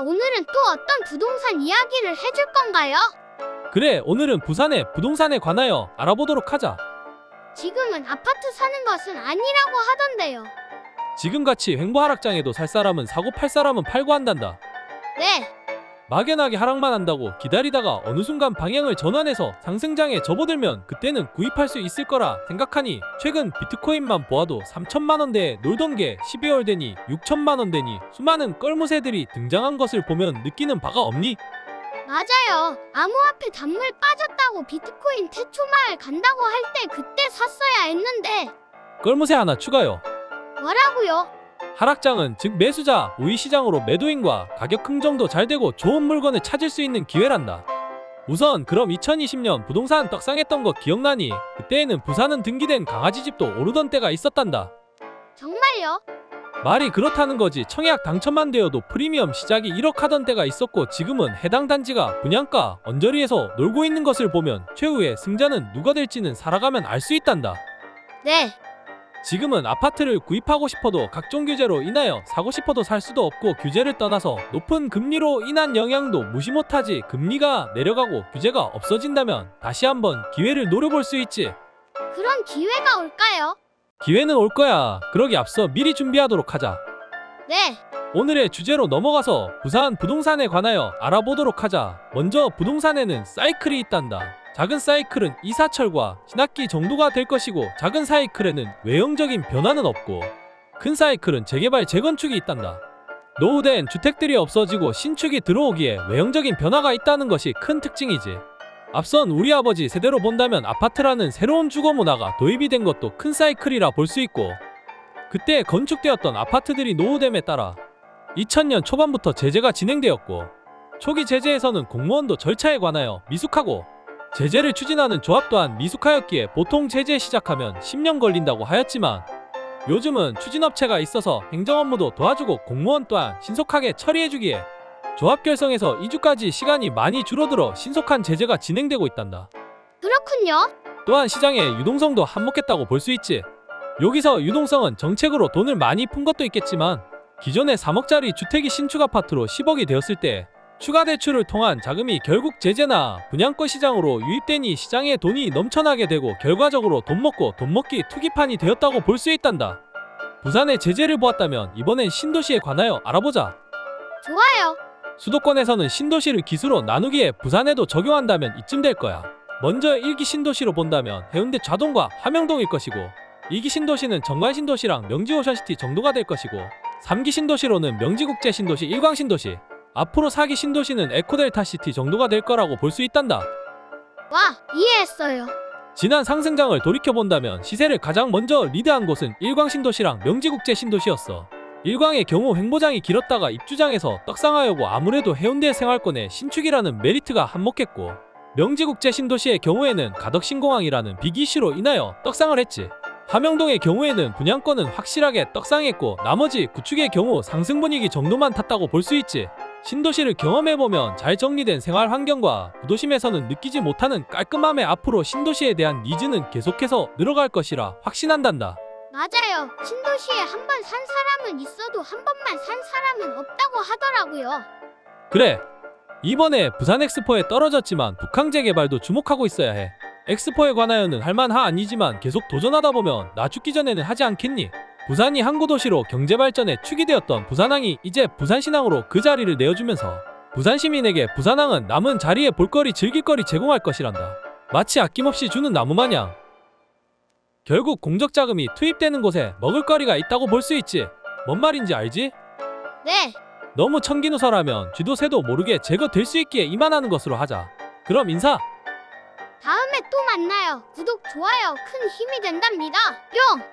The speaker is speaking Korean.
오늘은 또 어떤 부동산 이야기를 해줄 건가요? 그래, 오늘은 부산의 부동산에 관하여 알아보도록 하자. 지금은 아파트 사는 것은 아니라고 하던데요. 지금같이 횡보 하락장에도 살 사람은 사고 팔 사람은 팔고 한단다. 네, 막연하게 하락만 한다고 기다리다가 어느 순간 방향을 전환해서 상승장에 접어들면 그때는 구입할 수 있을 거라 생각하니 최근 비트코인만 보아도 3천만 원대에 놀던 게 12월 되니 6천만 원 되니 수많은 껄무새들이 등장한 것을 보면 느끼는 바가 없니? 맞아요. 암호화폐 단물 빠졌다고 비트코인 태초 마을 간다고 할 때 그때 샀어야 했는데 껄무새 하나 추가요. 뭐라고요? 하락장은 즉 매수자 우위 시장으로 매도인과 가격 흥정도 잘 되고 좋은 물건을 찾을 수 있는 기회란다. 우선 그럼 2020년 부동산 떡상했던 거 기억나니? 그때에는 부산은 등기된 강아지 집도 오르던 때가 있었단다. 정말요? 말이 그렇다는 거지 청약 당첨만 되어도 프리미엄 시작이 1억 하던 때가 있었고 지금은 해당 단지가 분양가 언저리에서 놀고 있는 것을 보면 최후의 승자는 누가 될지는 살아가면 알 수 있단다. 네, 지금은 아파트를 구입하고 싶어도 각종 규제로 인하여 사고 싶어도 살 수도 없고 규제를 떠나서 높은 금리로 인한 영향도 무시 못하지 금리가 내려가고 규제가 없어진다면 다시 한번 기회를 노려볼 수 있지. 그런 기회가 올까요? 기회는 올 거야. 그러기 앞서 미리 준비하도록 하자. 네, 오늘의 주제로 넘어가서 부산 부동산에 관하여 알아보도록 하자. 먼저 부동산에는 사이클이 있단다 작은 사이클은 이사철과 신학기 정도가 될 것이고 작은 사이클에는 외형적인 변화는 없고 큰 사이클은 재개발 재건축이 있단다. 노후된 주택들이 없어지고 신축이 들어오기에 외형적인 변화가 있다는 것이 큰 특징이지. 앞선 우리 아버지 세대로 본다면 아파트라는 새로운 주거 문화가 도입이 된 것도 큰 사이클이라 볼 수 있고 그때 건축되었던 아파트들이 노후됨에 따라 2000년 초반부터 제재가 진행되었고 초기 제재에서는 공무원도 절차에 관하여 미숙하고 제재를 추진하는 조합 또한 미숙하였기에 보통 제재 시작하면 10년 걸린다고 하였지만 요즘은 추진업체가 있어서 행정 업무도 도와주고 공무원 또한 신속하게 처리해주기에 조합 결성에서 2주까지 시간이 많이 줄어들어 신속한 제재가 진행되고 있단다. 그렇군요. 또한 시장의 유동성도 한몫했다고 볼 수 있지. 여기서 유동성은 정책으로 돈을 많이 푼 것도 있겠지만 기존의 3억짜리 주택이 신축 아파트로 10억이 되었을 때 추가 대출을 통한 자금이 결국 제재나 분양권 시장으로 유입되니 시장에 돈이 넘쳐나게 되고 결과적으로 돈 먹고 돈 먹기 투기판이 되었다고 볼 수 있단다. 부산의 제재를 보았다면 이번엔 신도시에 관하여 알아보자. 좋아요. 수도권에서는 신도시를 기수로 나누기에 부산에도 적용한다면 이쯤 될 거야. 먼저 1기 신도시로 본다면 해운대 좌동과 함영동일 것이고 2기 신도시는 정관 신도시랑 명지 오션시티 정도가 될 것이고 3기 신도시로는 명지국제 신도시 일광 신도시 앞으로 4기 신도시는 에코델타 시티 정도가 될 거라고 볼 수 있단다. 와, 이해했어요. 지난 상승장을 돌이켜 본다면 시세를 가장 먼저 리드한 곳은 일광 신도시랑 명지국제 신도시였어. 일광의 경우 횡보장이 길었다가 입주장에서 떡상하여고 아무래도 해운대 생활권의 신축이라는 메리트가 한몫했고 명지국제 신도시의 경우에는 가덕신공항이라는 빅 이슈로 인하여 떡상을 했지. 함영동의 경우에는 분양권은 확실하게 떡상했고 나머지 구축의 경우 상승 분위기 정도만 탔다고 볼 수 있지. 신도시를 경험해보면 잘 정리된 생활 환경과 구도심에서는 느끼지 못하는 깔끔함에 앞으로 신도시에 대한 니즈는 계속해서 늘어갈 것이라 확신한단다. 맞아요. 신도시에 한 번 산 사람은 있어도 한 번만 산 사람은 없다고 하더라고요. 그래. 이번에 부산 엑스포에 떨어졌지만 북항 재개발도 주목하고 있어야 해. 엑스포에 관하여는 할만하 아니지만 계속 도전하다 보면 나 죽기 전에는 하지 않겠니? 부산이 항구 도시로 경제 발전에 축이 되었던 부산항이 이제 부산신항으로 그 자리를 내어주면서 부산 시민에게 부산항은 남은 자리에 볼거리 즐길거리 제공할 것이란다. 마치 아낌없이 주는 나무 마냥. 결국 공적 자금이 투입되는 곳에 먹을거리가 있다고 볼 수 있지. 뭔 말인지 알지? 네, 너무 청기누설하면 쥐도 새도 모르게 제거될 수 있기에 이만하는 것으로 하자. 그럼 인사. 다음에 또 만나요. 구독, 좋아요 큰 힘이 된답니다. 뿅!